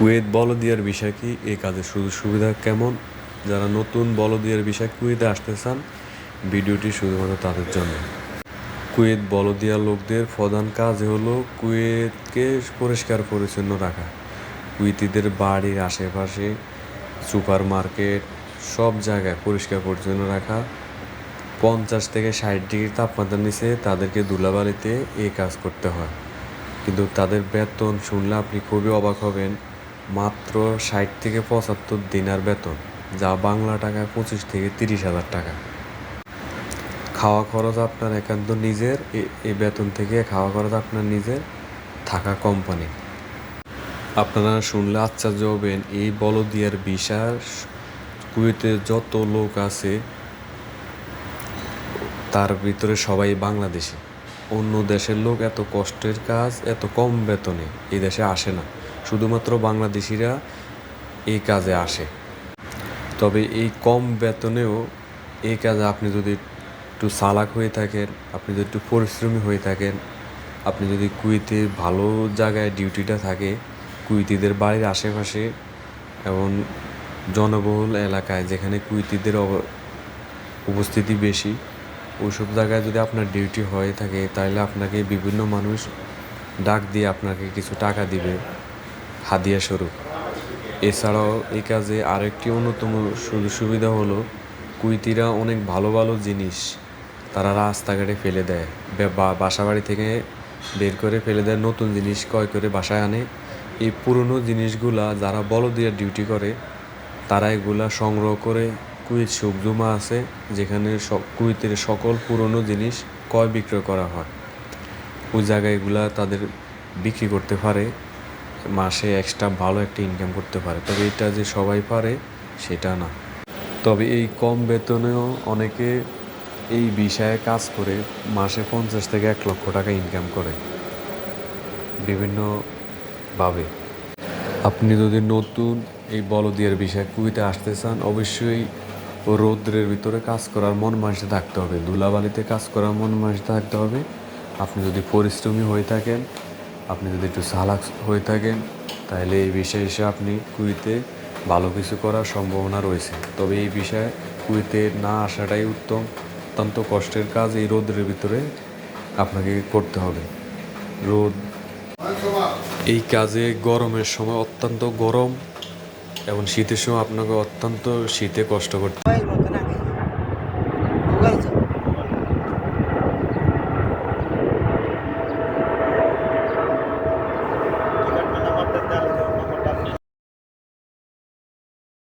Kuwait বলদিয়ার বিষয় কি? এই কাজের সুযোগ সুবিধা কেমন? যারা নতুন বলদিয়ার বিষয় কুয়েতে আসতে চান, ভিডিওটি শুধুমাত্র তাদের জন্য। কুয়েত বলদিয়া লোকদের প্রধান কাজ হলো কুয়েতকে পরিষ্কার পরিচ্ছন্ন রাখা। কুয়েতিদের বাড়ির আশেপাশে সুপার মার্কেট সব জায়গায় পরিষ্কার পরিচ্ছন্ন রাখা। পঞ্চাশ থেকে ষাট ডিগ্রি তাপমাত্রার নিচে তাদেরকে ধুলাবালিতে এই কাজ করতে হয়। কিন্তু তাদের বেতন শুনলে আপনি খুবই অবাক হবেন। মাত্র ষাট থেকে পঁচাত্তর দিনার বেতন, যা বাংলা টাকায় পঁচিশ থেকে তিরিশ হাজার টাকা। খাওয়া খরচ আপনার একান্ত নিজের এই বেতন থেকে খাওয়া খরচ আপনার নিজের, থাকা কোম্পানি। আপনারা শুনলে আশ্চর্য হবেন, এই বলদিয়ার বিশ্বাস কুয়েতে যত লোক আছে, তার ভিতরে সবাই বাংলাদেশি। অন্য দেশের লোক এত কষ্টের কাজ, এত কম বেতনে এই দেশে আসে না। শুধুমাত্র বাংলাদেশিরা এই কাজে আসে। তবে এই কম বেতনেও এই কাজে আপনি যদি একটু চালাক হয়ে থাকেন, আপনি যদি একটু পরিশ্রমী হয়ে থাকেন, আপনি যদি কুইতে ভালো জায়গায় ডিউটিটা থাকে কুইতিদের বাড়ির আশেপাশে এবং জনবহুল এলাকায় যেখানে কুইতিদের উপস্থিতি বেশি, ওইসব জায়গায় যদি আপনার ডিউটি হয়ে থাকে তাহলে আপনাকে বিভিন্ন মানুষ ডাক দিয়ে আপনাকে কিছু টাকা দিবে। হাদিয়া স্বরূপ। এছাড়াও এই কাজে আরেকটি অন্যতম সুযোগ সুবিধা হলো, কুইতিরা অনেক ভালো ভালো জিনিস তারা রাস্তাঘাটে ফেলে দেয়। বা বাসা বাড়ি থেকে বের করে ফেলে দেয়, নতুন জিনিস ক্রয় করে বাসায় আনে। এই পুরনো জিনিসগুলা যারা বলদিয়া ডিউটি করে, তারা এগুলা সংগ্রহ করে কুইত সুকজুমা আছে, যেখানে কুইতের সকল পুরনো জিনিস ক্রয় বিক্রয় করা হয়। ওই জায়গায় এগুলা তাদের বিক্রি করতে পারে। মাসে এক্সট্রা ভালো একটা ইনকাম করতে পারে। তবে এটা যে সবাই পারে, সেটা না। তবে এই কম বেতনেও অনেকে এই বিষয়ে কাজ করে, মাসে পঞ্চাশ থেকে এক লক্ষ টাকা ইনকাম করে। বিভিন্নভাবে আপনি যদি নতুন এই বলদিয়ার বিষয়ে কুইতে আসতে চান, অবশ্যই রৌদ্রের ভিতরে কাজ করার মন মাসে থাকতে হবে। ধুলাবালিতে কাজ করার মন মাসে থাকতে হবে। আপনি যদি পরিশ্রমী হয়ে থাকেন আপনি যদি একটু সালাক হয়ে থাকেন, তাহলে এই বিষয়ে এসে আপনি কুইতে ভালো কিছু করার সম্ভাবনা রয়েছে। তবে এই বিষয়ে কুইতে না আসাটাই উত্তম। অত্যন্ত কষ্টের কাজ এই রোদ্রের ভিতরে আপনাকে করতে হবে। রোদ, এই কাজে গরমের সময় অত্যন্ত গরম এবং শীতের সময় আপনাকে অত্যন্ত শীতে কষ্ট করতে